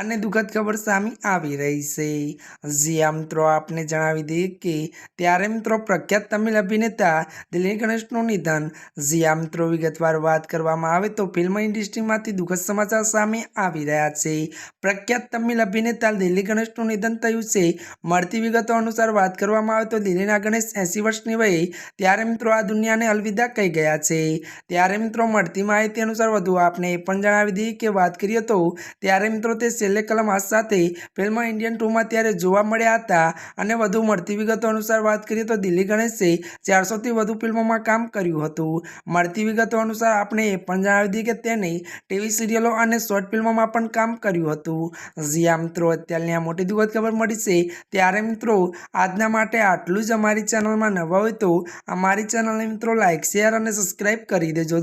અને દુઃખદ ખબર સામે આવી રહી છે. જ્યાં મિત્રો આપને જણાવી દઈએ કે ત્યારે મિત્રો પ્રખ્યાત તમિલ અભિનેતા દિલીપ ગણેશનું નિધન. જ્યાં મિત્રો વિગતવાર વાત કરવામાં આવે તો ફિલ્મ ઇન્ડસ્ટ્રીમાંથી દુઃખદ સમાચાર સામે આવી રહ્યા છે. પ્રખ્યાત તમિલ અભિનેતા દિલીપ ગણેશનું નિધન થયું છે. મળતી વિગતો અનુસાર વાત કરવામાં આવે તો દિલ્હીના ગણેશ એંસી વર્ષની વયે ત્યારે મિત્રો આ દુનિયાને અલવિદા કહી ગયા છે. ત્યારે મિત્રો મળતી માહિતી અનુસાર વધુ આપને એ પણ જણાવી દઈએ કે વાત કરીએ તો ત્યારે મિત્રો તે છેલ્લે કલમ હાથ સાથે ફિલ્મ ઇન્ડિયન ટુમાં ત્યારે જોવા મળ્યા હતા. અને વધુ મળતી વિગતો અનુસાર વાત કરીએ તો દિલ્હી ગણેશે ચારસોથી વધુ ફિલ્મોમાં કામ કર્યું હતું. મળતી વિગતો અનુસાર આપણે એ પણ જણાવી દઈએ કે તેને ટીવી સિરિયલો અને શોર્ટ ફિલ્મોમાં પણ કામ કર્યું હતું. જ્યાં મિત્રો અત્યારની આ મોટી દુઃખદ ખબર મળી છે. ત્યારે મિત્રો, આજના માટે આટલું જ અમારી ચેનલમાં નવા હોય તો અમારી ચેનલને મિત્રો લાઇક શેર અને સબસ્ક્રાઈબ કરી દેજો.